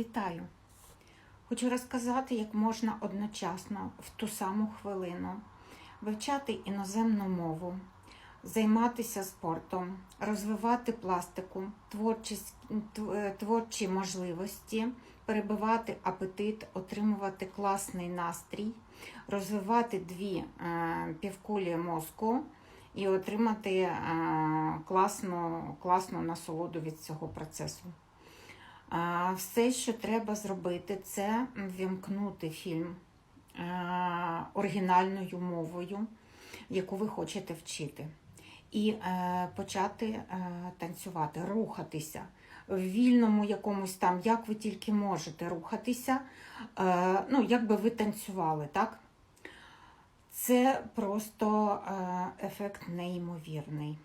Вітаю! Хочу розказати, як можна одночасно в ту саму хвилину вивчати іноземну мову, займатися спортом, розвивати пластику, творчість, е, творчі можливості, перебивати апетит, отримувати класний настрій, розвивати дві е, півкулі мозку і отримати е, класну, класну насолоду від цього процесу. Все, що треба зробити, це ввімкнути фільм оригінальною мовою, яку ви хочете вчити, і е, почати е, танцювати, рухатися в вільному якомусь там, як ви тільки можете рухатися, е, ну, як би ви танцювали, так? Це просто ефект неймовірний.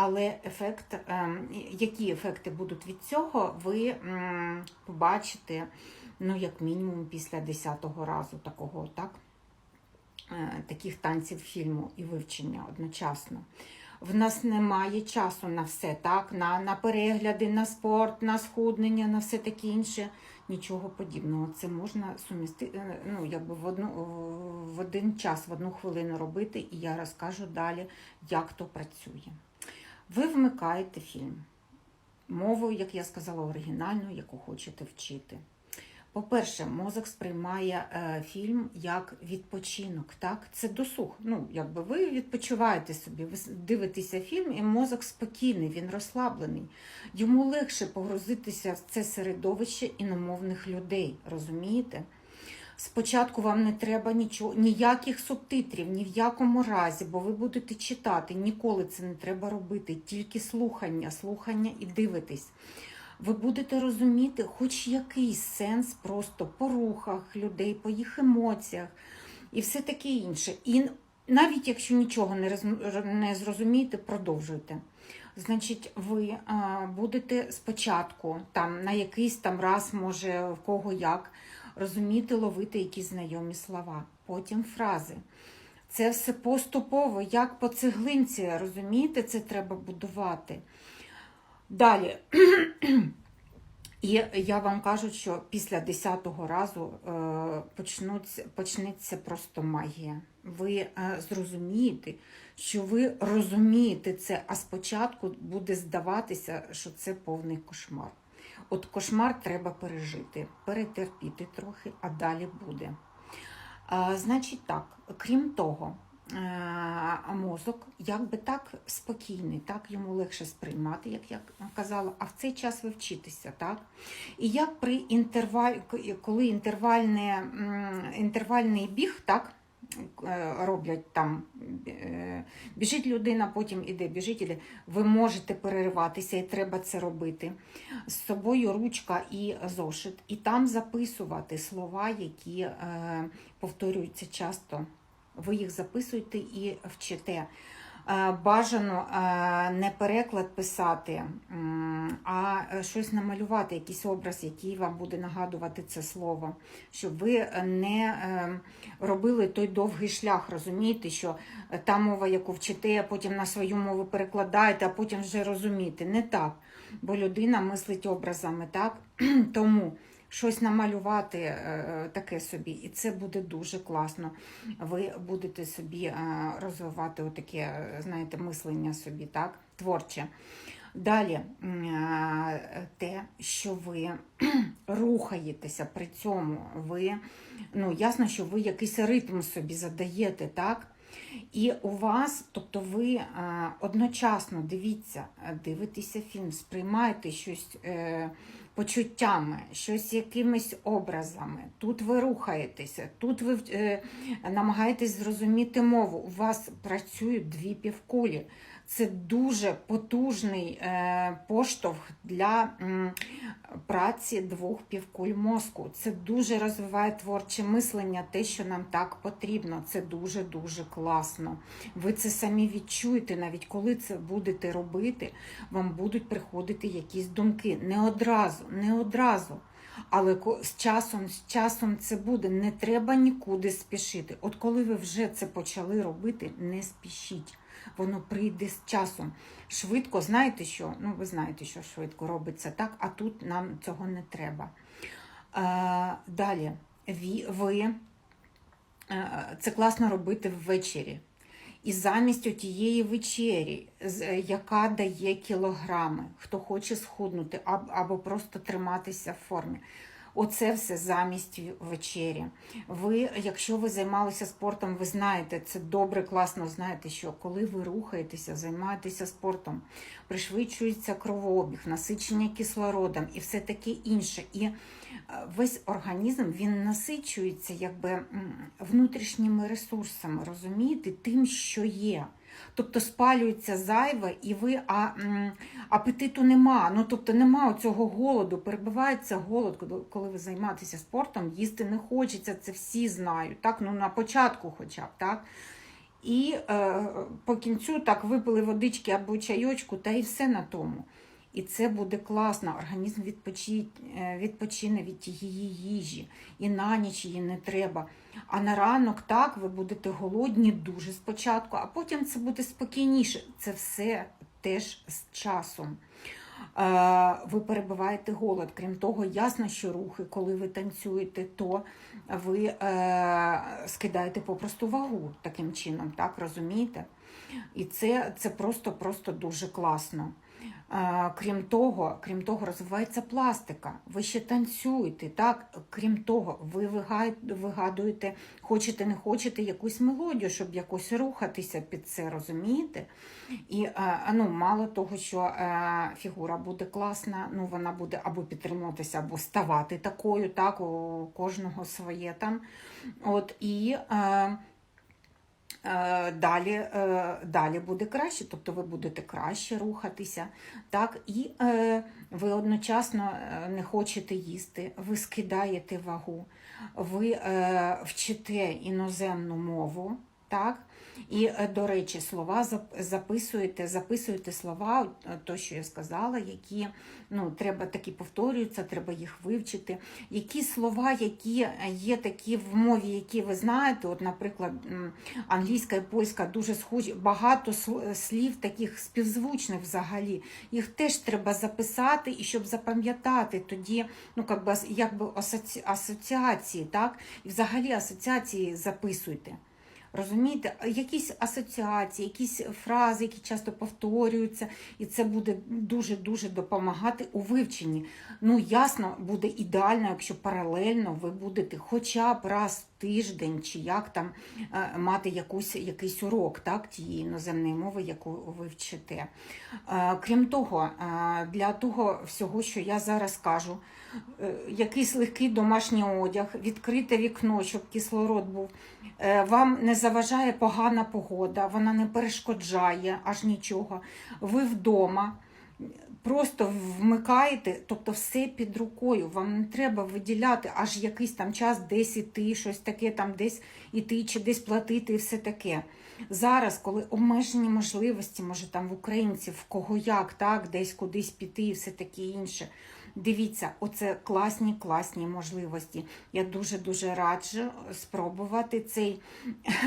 Але ефект, ем, які ефекти будуть від цього, ви побачите, ну, як мінімум, після 10-го разу такого, так? Е, таких танців фільму і вивчення одночасно. В нас немає часу на все, так? На, на перегляди, на спорт, на схуднення, на все таке інше. Нічого подібного. Це можна сумістити ну, якби в, одну, в один час, в одну хвилину робити, і я розкажу далі, як то працює. Ви вмикаєте фільм мовою, як я сказала, оригінальну, яку хочете вчити. По-перше, мозок сприймає е, фільм як відпочинок. Так? Це досуг. Ну, якби ви відпочиваєте собі, ви дивитеся фільм, і мозок спокійний, він розслаблений. Йому легше погрузитися в це середовище іномовних людей. Розумієте? Спочатку вам не треба нічого, ніяких субтитрів, ні в якому разі, бо ви будете читати. Ніколи це не треба робити, тільки слухання, слухання і дивитись. Ви будете розуміти хоч якийсь сенс просто по рухах людей, по їх емоціях і все таке інше. І навіть якщо нічого не, роз- не зрозумієте, продовжуйте. Значить, ви будете спочатку там на якийсь там раз, може, в кого як, розуміти, ловити якісь знайомі слова, потім фрази. Це все поступово, як по цеглинці, розумієте, це треба будувати. Далі. І я вам кажу, що після 10-го разу е, почнеться просто магія. Ви е, зрозумієте, що ви розумієте це, а спочатку буде здаватися, що це повний кошмар. От кошмар треба пережити, перетерпіти трохи, а далі буде. А, значить так, крім того, е, мозок якби так спокійний, так йому легше сприймати, як я казала, а в цей час ви вчитеся, так? І як при інтерваль, коли інтервальне, інтервальний біг, так? Е, Роблять там, е, біжить людина, потім іде, біжить, іде. Ви можете перериватися, і треба це робити. З собою ручка і зошит, і там записувати слова, які е, повторюються часто. Ви їх записуєте і вчите. Е, Бажано е, не переклад писати, а щось намалювати, якийсь образ, який вам буде нагадувати це слово, щоб ви не е, робили той довгий шлях. Розумієте, що та мова, яку вчите, а потім на свою мову перекладаєте, а потім вже розумієте. Не так. Бо людина мислить образами, так? Тому щось намалювати е, таке собі, і це буде дуже класно. Ви будете собі е, розвивати отаке, е, знаєте, мислення собі, так, творче. Далі е, те, що ви рухаєтеся при цьому, ви, ну, ясно, що ви якийсь ритм собі задаєте, так? І у вас, тобто ви е, одночасно дивіться, е, дивитеся фільм, сприймаєте щось е, почуттями, щось якимись образами. Тут ви рухаєтеся, тут ви е, намагаєтесь зрозуміти мову. У вас працюють дві півкулі. Це дуже потужний е, поштовх для м, праці двох півкуль мозку. Це дуже розвиває творче мислення, те, що нам так потрібно. Це дуже-дуже класно. Ви це самі відчуєте, навіть коли це будете робити, вам будуть приходити якісь думки. Не одразу, не одразу. Але з часом, з часом це буде. Не треба нікуди спішити. От коли ви вже це почали робити, не спішіть. воно прийде з часом. Швидко, знаєте що? Ну, ви знаєте, що швидко робиться так, а тут нам цього не треба. Е, далі, ві- ви, е, це класно робити ввечері. І замість тієї вечері, яка дає кілограми, хто хоче схуднути або просто триматися в формі. Оце все замість вечері. Ви, якщо ви займалися спортом, ви знаєте, це добре, класно знаєте, що коли ви рухаєтеся, займаєтеся спортом, пришвидшується кровообіг, насичення кислородом і все таке інше. І е, весь організм він насичується якби внутрішніми ресурсами, розумієте, тим, що є. Тобто спалюється зайве, і ви а, апетиту нема. Ну тобто нема цього голоду, перебивається голод, коли- ви займаєтеся спортом, їсти не хочеться, це всі знають. Так, ну на початку, хоча б так. І е, по кінцю так випили водички або чайочку, та і все на тому. І це буде класно. Організм е, відпочине від тієї їжі, і на ніч її не треба. А на ранок так ви будете голодні дуже спочатку, а потім це буде спокійніше. Це все теж з часом. Е, Ви перебиваєте голод. Крім того, ясно, що рухи, коли ви танцюєте, то ви е, скидаєте попросту вагу таким чином, так розумієте? І це, це просто, просто дуже класно. Крім того, крім того, розвивається пластика. Ви ще танцюєте, так? Крім того, ви вигадуєте, хочете, не хочете якусь мелодію, щоб якось рухатися під це, розумієте? І ну, мало того, що е, фігура буде класна, ну вона буде або підтримуватися, або ставати такою, так, у кожного своє там. От, і е, далі, е, далі буде краще, тобто ви будете краще рухатися, так, і е, ви одночасно е, не хочете їсти, ви скидаєте вагу, ви е, вчите іноземну мову, так, і, е, до речі, слова записуєте, записуєте слова, е, то, що я сказала, які ну, треба такі повторюються, треба їх вивчити. Які слова, які є такі в мові, які ви знаєте, от, наприклад, англійська і польська дуже схожі, багато слів таких співзвучних взагалі. Їх теж треба записати і щоб запам'ятати тоді, ну, как би, асоці... асоціації, так? І взагалі асоціації записуйте. Розумієте, якісь асоціації, якісь фрази, які часто повторюються, і це буде дуже-дуже допомагати у вивченні. Ну, ясно, буде ідеально, якщо паралельно ви будете хоча б раз тиждень чи як там е, мати якусь, якийсь урок так, тієї іноземної мови, яку ви вчите. Е, Крім того, е, для того всього, що я зараз кажу, якийсь легкий домашній одяг, відкрите вікно, щоб кислород був. Вам не заважає погана погода, вона не перешкоджає аж нічого. Ви вдома просто вмикаєте, тобто все під рукою. Вам не треба виділяти аж якийсь там час десь іти, щось таке, там десь іти чи десь платити і все таке. Зараз, коли обмежені можливості, може там в українців, в кого як, так, десь кудись піти і все таке інше. Дивіться, оце класні, класні можливості. Я дуже-дуже раджу спробувати цей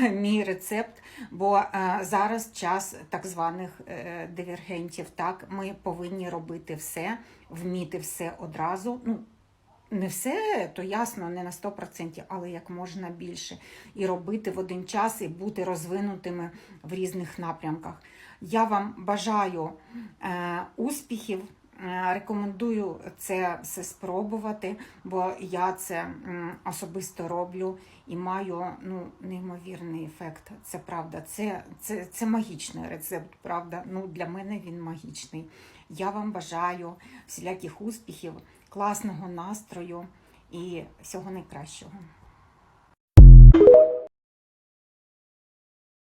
мій рецепт, бо е, зараз час так званих е, дивергентів. Так, ми повинні робити все, вміти все одразу. Ну, не все, то ясно, не на 100%, але як можна більше. І робити в один час і бути розвинутими в різних напрямках. Я вам бажаю е, успіхів. Е, Рекомендую це все спробувати, бо я це особисто роблю і маю ну, неймовірний ефект. Це правда. Це, це, це магічний рецепт, правда. Ну, для мене він магічний. Я вам бажаю всіляких успіхів, класного настрою і всього найкращого.